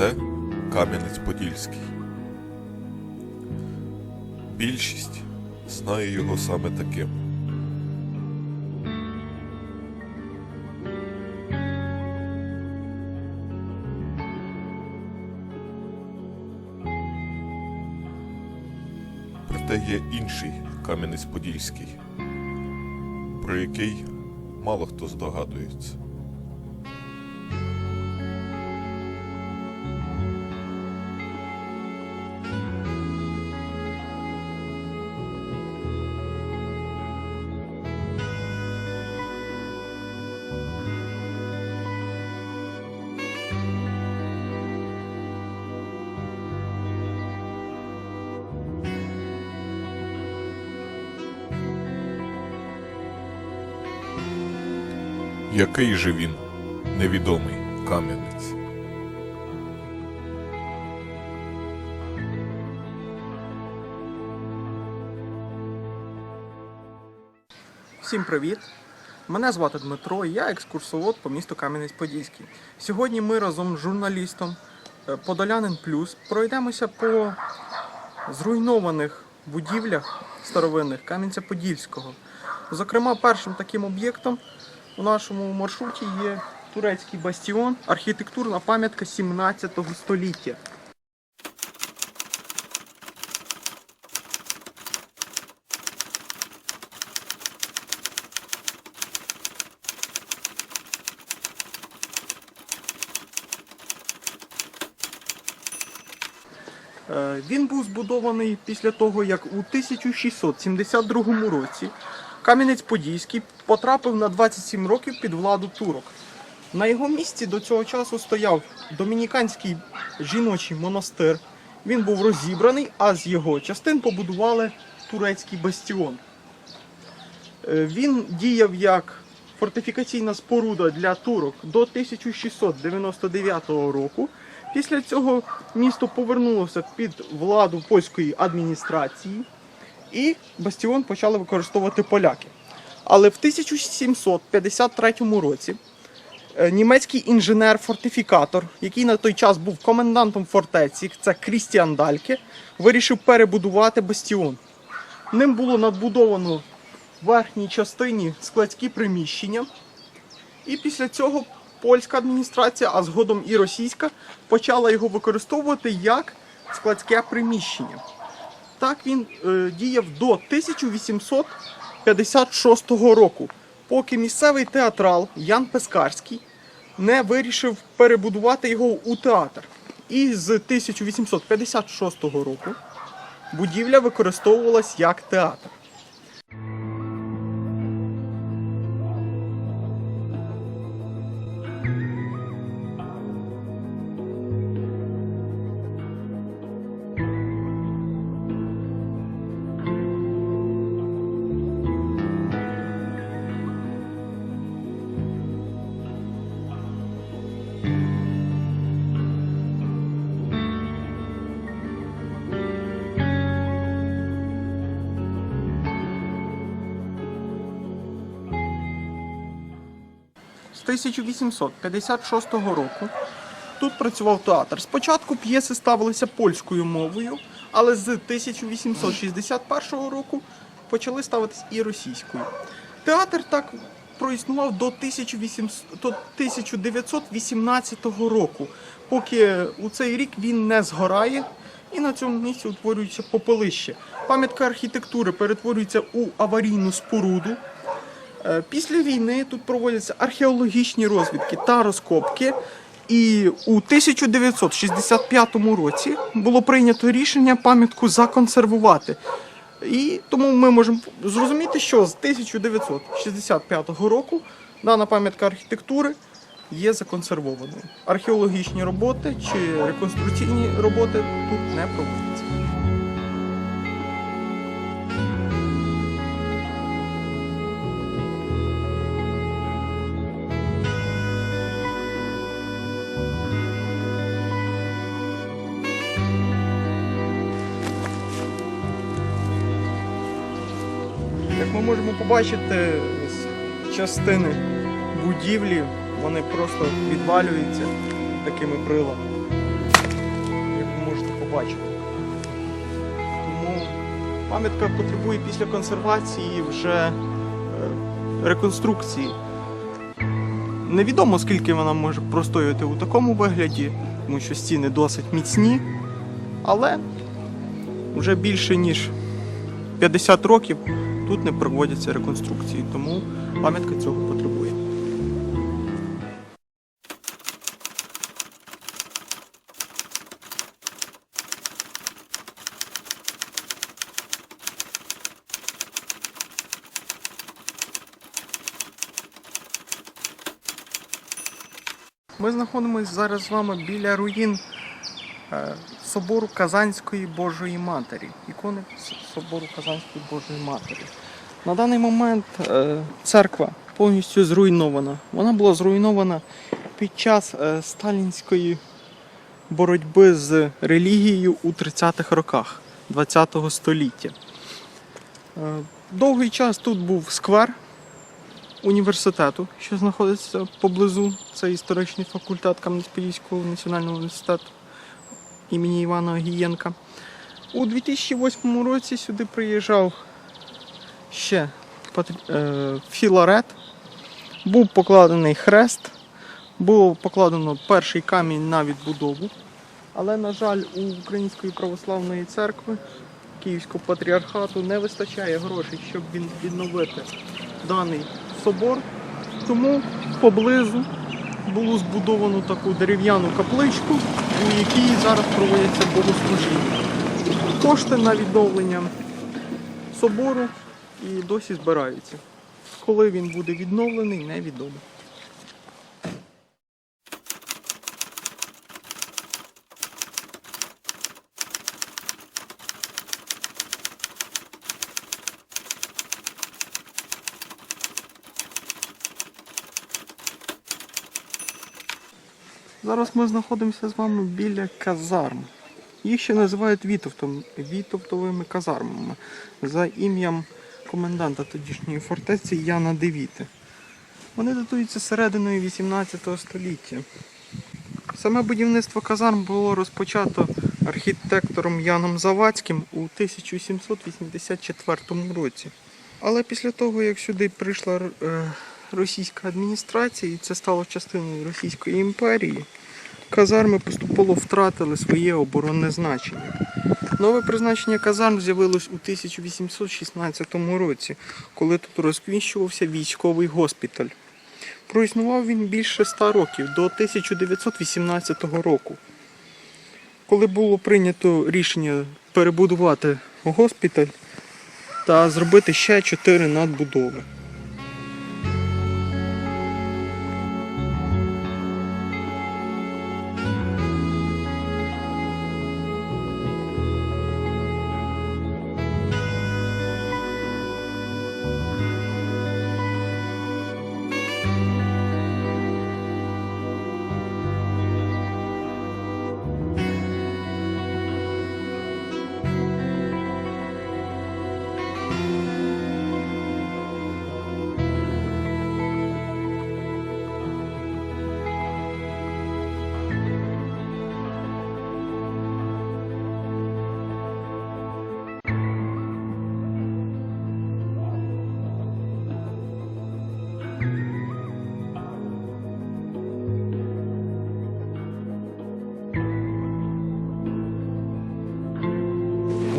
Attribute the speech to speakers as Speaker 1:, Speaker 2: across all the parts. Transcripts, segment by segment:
Speaker 1: Це Кам'янець-Подільський. Більшість знає його саме таким. Проте є інший Кам'янець-Подільський, про який мало хто здогадується. Який же він невідомий Кам'янець?
Speaker 2: Всім привіт! Мене звати Дмитро, я екскурсовод по місту Кам'янець-Подільський. Сьогодні ми разом з журналістом е, Подолянин Плюс пройдемося по зруйнованих будівлях старовинних Кам'янця-Подільського. Зокрема, першим таким об'єктом у нашому маршруті є турецький бастіон, архітектурна пам'ятка 17 століття. Е, Він був збудований після того, як у 1672 році Кам'янець-Подільський потрапив на 27 років під владу турок. На його місці до цього часу стояв домініканський жіночий монастир. Він був розібраний, а з його частин побудували турецький бастіон. Е, Він діяв як фортифікаційна споруда для турок до 1699 року. Після цього місто повернулося під владу польської адміністрації, і бастіон почали використовувати поляки. Але в 1753 році е, німецький інженер-фортифікатор, який на той час був комендантом фортеці, це Крістіан Дальке, вирішив перебудувати бастіон. Ним було надбудовано в верхній частині складські приміщення. І після цього польська адміністрація, а згодом і російська, почала його використовувати як складське приміщення. Так він е, діяв до 1856 року, поки місцевий театрал Ян Пескарський не вирішив перебудувати його у театр. І з 1856 року будівля використовувалась як театр. 1856 року тут працював театр. Спочатку п'єси ставилися польською мовою, але з 1861 року почали ставитись і російською. Театр так проіснував до 1800 до 1918 року, поки у цей рік він не згорає і на цьому місці утворюється попелище. Пам'ятка архітектури перетворюється у аварійну споруду. Е, Після війни тут проводяться археологічні розвідки та розкопки. І у 1965 році було прийнято рішення пам'ятку законсервувати. І тому ми можемо зрозуміти, що з 1965 року дана пам'ятка архітектури є законсервованою. Археологічні роботи чи реконструкційні роботи тут не проводяться. Ми можемо побачити, частини будівлі вони просто відвалюються такими приладами. бачили. Тому пам'ятка потребує після консервації вже е, реконструкції. Невідомо скільки вона може простояти у такому вигляді, тому що стіни досить міцні, але вже більше ніж 50 років тут не проводяться реконструкції, тому пам'ятка цього потребує. Ми знаходимося зараз з вами біля руїн е, собору Казанської Божої Матері, ікони собору Казанської Божої Матері. На даний момент е, церква повністю зруйнована. Вона була зруйнована під час е, сталінської боротьби з релігією у 30-х роках ХХ століття. Е, Довгий час тут був сквер університету, що знаходиться поблизу. Це історичний факультет Кам'янець-Подільського національного університету імені Івана Огієнка. У 2008 році сюди приїжджав ще е, Філарет, був покладений хрест, було покладено перший камінь на відбудову. Але, на жаль, у Української православної церкви Київського патріархату не вистачає грошей, щоб відновити даний собор. Тому поблизу було збудовано таку дерев'яну капличку, у якій зараз проводяться богослужіння. Кошти на відновлення собору і досі збираються. Коли він буде відновлений, невідомо. Зараз ми знаходимося з вами біля казарм. Їх ще називають Вітовтом, Вітовтовими казармами за ім'ям коменданта тодішньої фортеці Яна Девіти. Вони датуються серединою 18 століття. Саме будівництво казарм було розпочато архітектором Яном Завадським у 1784 році. Але після того, як сюди прийшла е, російська адміністрація, і це стало частиною Російської імперії, казарми поступово втратили своє оборонне значення. Нове призначення казарм з'явилось у 1816 році, коли тут розміщувався військовий госпіталь. Проіснував він більше ста років до 1918 року, коли було прийнято рішення перебудувати госпіталь та зробити ще чотири надбудови.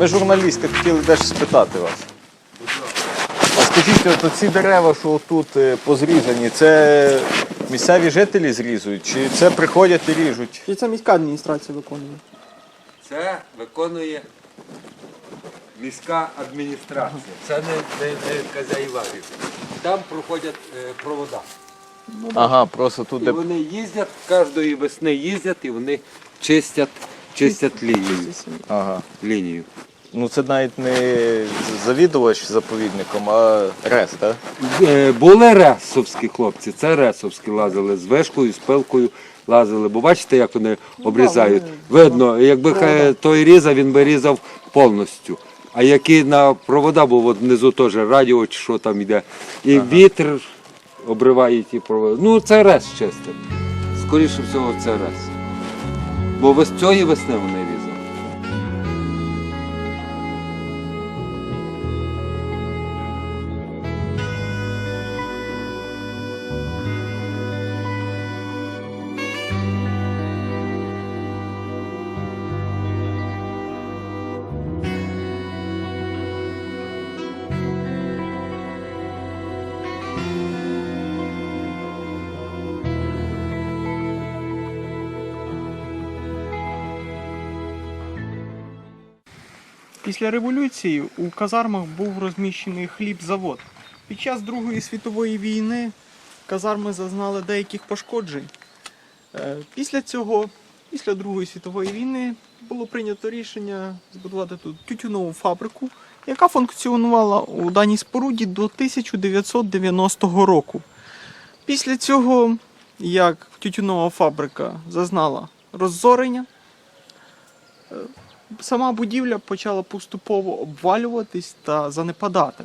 Speaker 3: Ми журналісти хотіли дещо спитати вас. А скажіть, от ці дерева, що тут е, позрізані, це місцеві жителі зрізують, чи це приходять і ріжуть?
Speaker 2: І це міська адміністрація виконує.
Speaker 4: Це виконує міська адміністрація. Це не, не, не хазяїварів. Там проходять е, провода.
Speaker 3: Ага, просто тут
Speaker 4: І
Speaker 3: де.
Speaker 4: вони їздять, кожної весни їздять і вони чистять, чистять лінію.
Speaker 3: Ага.
Speaker 4: лінію.
Speaker 3: Ну це навіть не завідувач заповідником, а рес, так?
Speaker 4: Е, Були ресовські хлопці, це ресовські лазили з вишкою, з пилкою лазили. Бо бачите, як вони обрізають. Видно, якби хай той різав, він би різав повністю. А який на провода був от внизу теж радіо чи що там йде. І вітер обриває ті проводи. Ну це рес чистить. Скоріше всього, це рес. Бо вес цієї весни вони
Speaker 2: Після революції у казармах був розміщений хлібзавод. Під час Другої світової війни казарми зазнали деяких пошкоджень. Е, Після цього, після Другої світової війни, було прийнято рішення збудувати тут тютюнову фабрику, яка функціонувала у даній споруді до 1990 року. Після цього, як тютюнова фабрика зазнала роззорення, е, сама будівля почала поступово обвалюватись та занепадати.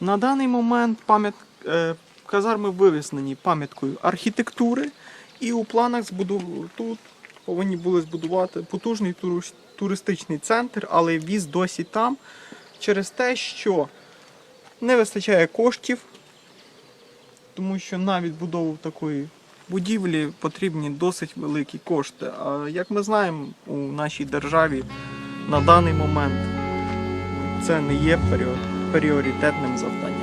Speaker 2: На даний момент пам'ят... е, казарми вивіснені пам'яткою архітектури, і у планах збудов... тут повинні були збудувати потужний туристичний центр, але віз досі там через те, що не вистачає коштів, тому що на відбудову такої будівлі потрібні досить великі кошти. А як ми знаємо, у нашій державі на даний момент це не є пріор- пріоритетним завданням.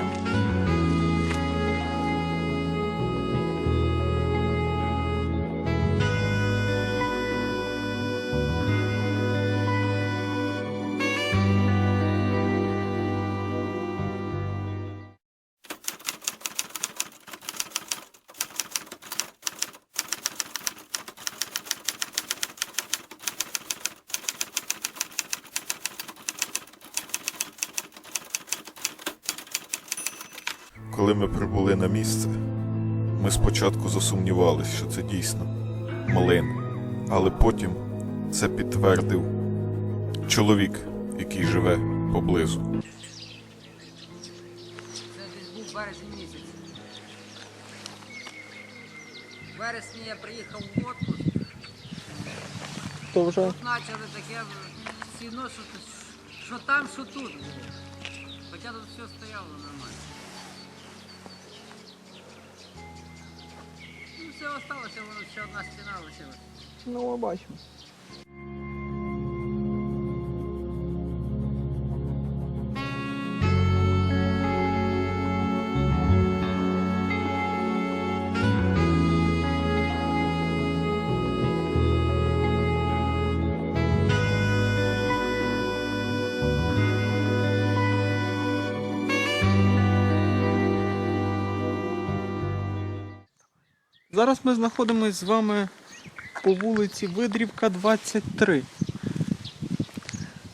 Speaker 1: Ми прибули на місце, ми спочатку засумнівалися, що це дійсно млин, але потім це підтвердив чоловік, який живе поблизу.
Speaker 5: Це десь був березень місяць. В вересні я приїхав в отпуск,
Speaker 2: То вже
Speaker 5: тут почали таке сіно, що, що там, що тут було. Хоча тут все стояло нормально. Все осталося, ще одна стіна лишилась.
Speaker 2: ну, ми бачимо. Зараз ми знаходимося з вами по вулиці Видрівка, 23.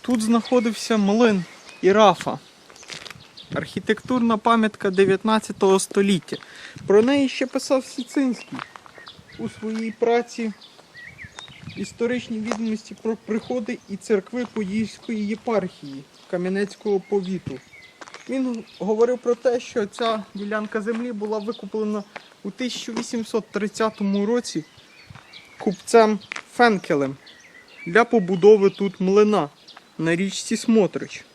Speaker 2: Тут знаходився млин і рафа. Архітектурна пам'ятка 19 століття. Про неї ще писав Сіцинський у своїй праці історичні відомості про приходи і церкви Подільської єпархії Кам'янецького повіту. Він говорив про те, що ця ділянка землі була викуплена у 1830 році купцем Фенкелем для побудови тут млина на річці Смотрич.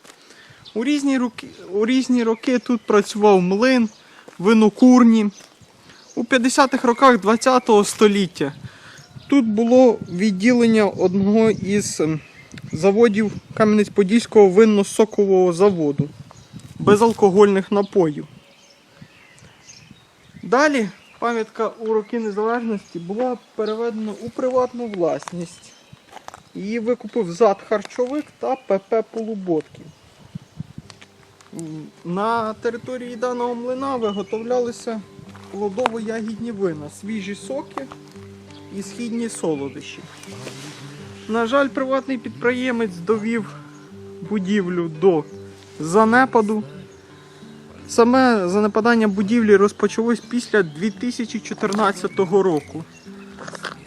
Speaker 2: У різні роки, у різні роки тут працював млин, винокурні. У 50-х роках ХХ століття тут було відділення одного із ем, заводів Кам'янець-Подільського винно-сокового заводу безалкогольних напоїв. Далі пам'ятка у роки незалежності була переведена у приватну власність. Її викупив ЗАД Харчовик та ПП Полуботків. На території даного млина виготовлялися плодово-ягідні вина, свіжі соки і східні солодощі. На жаль, приватний підприємець довів будівлю до занепаду. Саме занепадання будівлі розпочалось після 2014 року.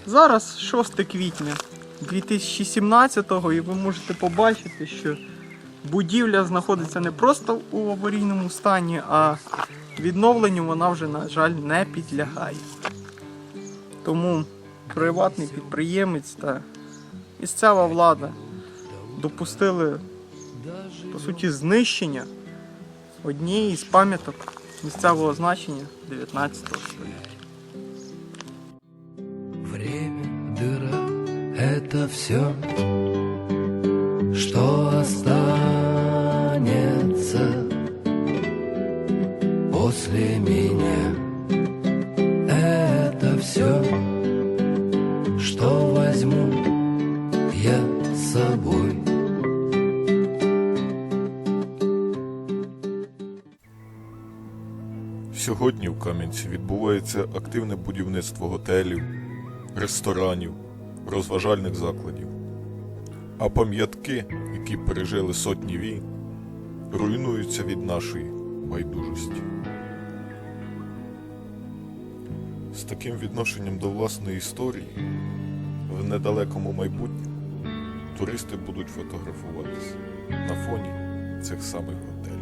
Speaker 2: Зараз 6 квітня 2017 і ви можете побачити, що будівля знаходиться не просто у аварійному стані, а відновленню вона вже, на жаль, не підлягає. Тому приватний підприємець та місцева влада допустили по суті знищення однієї з пам'яток місцевого значення 19 століття.
Speaker 6: Время, дыра, это все, что останется
Speaker 1: Сьогодні в Кам'янці відбувається активне будівництво готелів, ресторанів, розважальних закладів. А пам'ятки, які пережили сотні війн, руйнуються від нашої байдужості. З таким відношенням до власної історії в недалекому майбутньому туристи будуть фотографуватися на фоні цих самих готелів.